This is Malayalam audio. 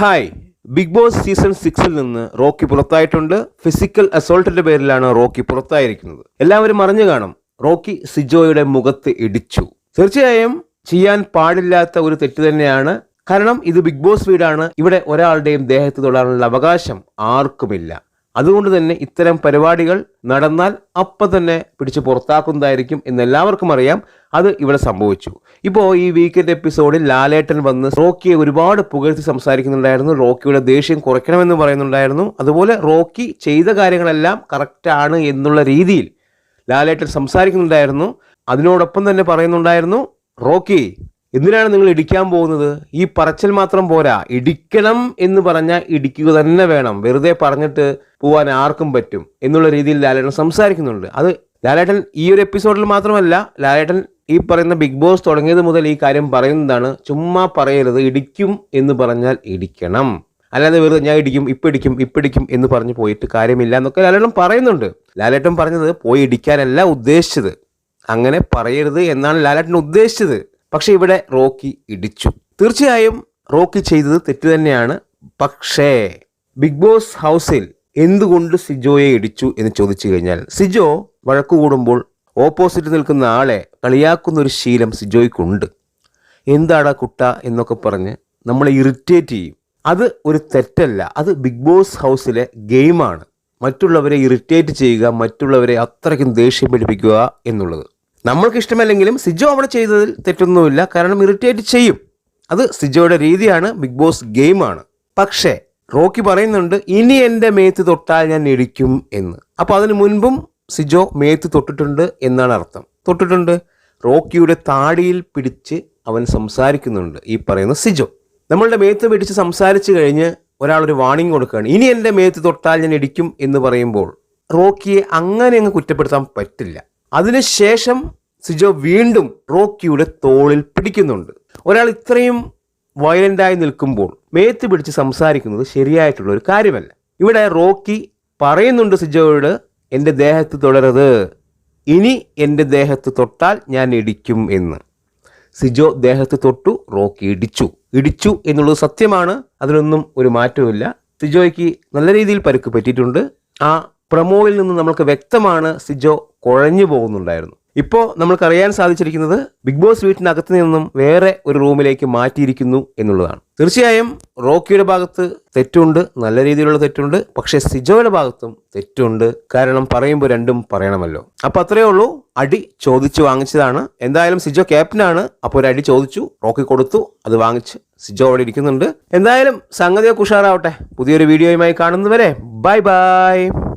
ഹായ്. ബിഗ് ബോസ് സീസൺ സിക്സിൽ നിന്ന് റോക്കി പുറത്തായിട്ടുണ്ട്. ഫിസിക്കൽ അസോൾട്ടിന്റെ പേരിലാണ് റോക്കി പുറത്തായിരിക്കുന്നത്. എല്ലാവരും അറിഞ്ഞു കാണും. റോക്കി സിജോയുടെ മുഖത്ത് ഇടിച്ചു. തീർച്ചയായും ചെയ്യാൻ പാടില്ലാത്ത ഒരു തെറ്റ് തന്നെയാണ്. കാരണം ഇത് ബിഗ് ബോസ് വീടാണ്. ഇവിടെ ഒരാളുടെയും ദേഹത്ത് തൊടാനുള്ള അവകാശം ആർക്കുമില്ല. അതുകൊണ്ട് തന്നെ ഇത്തരം പരിപാടികൾ നടന്നാൽ അപ്പം തന്നെ പിടിച്ച് പുറത്താക്കുന്നതായിരിക്കും എന്നെല്ലാവർക്കും അറിയാം. അത് ഇവിടെ സംഭവിച്ചു. ഇപ്പോൾ ഈ വീക്കെൻഡ് എപ്പിസോഡിൽ ലാലേട്ടൻ വന്ന് റോക്കിയെ ഒരുപാട് പുകഴ്ത്തി സംസാരിക്കുന്നുണ്ടായിരുന്നു. റോക്കിയുടെ ദേഷ്യം കുറയ്ക്കണമെന്ന് പറയുന്നുണ്ടായിരുന്നു. അതുപോലെ റോക്കി ചെയ്ത കാര്യങ്ങളെല്ലാം കറക്റ്റാണ് എന്നുള്ള രീതിയിൽ ലാലേട്ടൻ സംസാരിക്കുന്നുണ്ടായിരുന്നു. അതിനോടൊപ്പം തന്നെ പറയുന്നുണ്ടായിരുന്നു റോക്കി എന്തിനാണ് നിങ്ങൾ ഇടിക്കാൻ പോകുന്നത്? ഈ പറച്ചൽ മാത്രം പോരാ. ഇടിക്കണം എന്ന് പറഞ്ഞാൽ ഇടിക്കുക തന്നെ വേണം. വെറുതെ പറഞ്ഞിട്ട് പോവാൻ ആർക്കും പറ്റും എന്നുള്ള രീതിയിൽ ലാലേട്ടൻ സംസാരിക്കുന്നുണ്ട്. അത് ലാലേട്ടൻ ഈ ഒരു എപ്പിസോഡിൽ മാത്രമല്ല ലാലേട്ടൻ ഈ പറയുന്ന ബിഗ് ബോസ് തുടങ്ങിയത് മുതൽ ഈ കാര്യം പറയുന്നതാണ്. ചുമ്മാ പറയരുത്. ഇടിക്കും എന്ന് പറഞ്ഞാൽ ഇടിക്കണം. അല്ലാതെ വെറുതെ ഞാൻ ഇടിക്കും ഇപ്പം ഇടിക്കും ഇപ്പം ഇടിക്കും എന്ന് പറഞ്ഞ് പോയിട്ട് കാര്യമില്ല എന്നൊക്കെ ലാലേട്ടൻ പറയുന്നുണ്ട്. ലാലേട്ടൻ പറഞ്ഞത് പോയി ഇടിക്കാനല്ല ഉദ്ദേശിച്ചത്. അങ്ങനെ പറയരുത് എന്നാണ് ലാലേട്ടൻ ഉദ്ദേശിച്ചത്. പക്ഷെ ഇവിടെ റോക്കി ഇടിച്ചു. തീർച്ചയായും റോക്കി ചെയ്തത് തെറ്റ് തന്നെയാണ്. പക്ഷേ ബിഗ് ബോസ് ഹൗസിൽ എന്തുകൊണ്ട് സിജോയെ ഇടിച്ചു എന്ന് ചോദിച്ചു കഴിഞ്ഞാൽ സിജോ വഴക്കു കൂടുമ്പോൾ ഓപ്പോസിറ്റ് നിൽക്കുന്ന ആളെ കളിയാക്കുന്ന ഒരു ശീലം സിജോയ്ക്കുണ്ട്. എന്താടാ കുട്ട എന്നൊക്കെ പറഞ്ഞ് നമ്മളെ ഇറിറ്റേറ്റ് ചെയ്യും. അത് ഒരു തെറ്റല്ല. അത് ബിഗ് ബോസ് ഹൗസിലെ ഗെയിമാണ്. മറ്റുള്ളവരെ ഇറിറ്റേറ്റ് ചെയ്യുക മറ്റുള്ളവരെ അത്രയ്ക്കും ദേഷ്യം പിടിപ്പിക്കുക എന്നുള്ളത്. നമ്മൾക്ക് ഇഷ്ടമല്ലെങ്കിലും സിജോ അവിടെ ചെയ്തതിൽ തെറ്റൊന്നുമില്ല. കാരണം ഇറിറ്റേറ്റ് ചെയ്യും. അത് സിജോയുടെ രീതിയാണ്. ബിഗ് ബോസ് ഗെയിമാണ്. പക്ഷേ റോക്കി പറയുന്നുണ്ട് ഇനി എന്റെ മേത്ത് തൊട്ടാൽ ഞാൻ ഇടിക്കും എന്ന്. അപ്പോൾ അതിന് മുൻപും സിജോ മേത്ത് തൊട്ടിട്ടുണ്ട് എന്നാണ് അർത്ഥം. തൊട്ടിട്ടുണ്ട്. റോക്കിയുടെ താടിയിൽ പിടിച്ച് അവൻ സംസാരിക്കുന്നുണ്ട് ഈ പറയുന്ന സിജോ. നമ്മളുടെ മേത്ത് പിടിച്ച് സംസാരിച്ചു കഴിഞ്ഞ് ഒരാളൊരു വാണിംഗ് കൊടുക്കുകയാണ് ഇനി എന്റെ മേത്ത് തൊട്ടാൽ ഞാൻ ഇടിക്കും എന്ന് പറയുമ്പോൾ റോക്കിയെ അങ്ങനെ അങ്ങ് കുറ്റപ്പെടുത്താൻ പറ്റില്ല. അതിനുശേഷം സിജോ വീണ്ടും റോക്കിയുടെ തോളിൽ പിടിക്കുന്നുണ്ട്. ഒരാൾ ഇത്രയും വയലന്റായി നിൽക്കുമ്പോൾ മേത്ത് പിടിച്ച് സംസാരിക്കുന്നത് ശരിയായിട്ടുള്ള ഒരു കാര്യമല്ല. ഇവിടെ റോക്കി പറയുന്നുണ്ട് സിജോയോട് എന്റെ ദേഹത്ത് തുടരത്. ഇനി എന്റെ ദേഹത്ത് തൊട്ടാൽ ഞാൻ ഇടിക്കും എന്ന്. സിജോ ദേഹത്ത് തൊട്ടു റോക്കി ഇടിച്ചു. ഇടിച്ചു എന്നുള്ളത് സത്യമാണ് അതിനൊന്നും ഒരു മാറ്റവുമില്ല. സിജോയ്ക്ക് നല്ല രീതിയിൽ പരുക്ക് പറ്റിയിട്ടുണ്ട്. ആ പ്രമോയിൽ നിന്ന് നമ്മൾക്ക് വ്യക്തമാണ് സിജോ കുഴഞ്ഞു പോകുന്നുണ്ടായിരുന്നു. ഇപ്പോൾ നമ്മൾക്കറിയാൻ സാധിച്ചിരിക്കുന്നത് ബിഗ് ബോസ് വീട്ടിനകത്ത് നിന്നും വേറെ ഒരു റൂമിലേക്ക് മാറ്റിയിരിക്കുന്നു എന്നുള്ളതാണ്. തീർച്ചയായും റോക്കിയുടെ ഭാഗത്ത് തെറ്റുണ്ട് നല്ല രീതിയിലുള്ള തെറ്റുണ്ട് പക്ഷേ സിജോയുടെ ഭാഗത്തും തെറ്റുണ്ട്. കാരണം പറയുമ്പോൾ രണ്ടും പറയണമല്ലോ. അപ്പൊ അത്രയേ ഉള്ളൂ. അടി ചോദിച്ചു വാങ്ങിച്ചതാണ്. എന്തായാലും സിജോ ക്യാപ്റ്റനാണ്. അപ്പോൾ ഒരു അടി ചോദിച്ചു റോക്കി കൊടുത്തു അത് വാങ്ങിച്ച് സിജോ അവിടെ ഇരിക്കുന്നുണ്ട്. എന്തായാലും സംഗതിയൊക്കെ ഉഷാറാവട്ടെ. പുതിയൊരു വീഡിയോയുമായി കാണുന്നവരെ ബൈ ബൈ.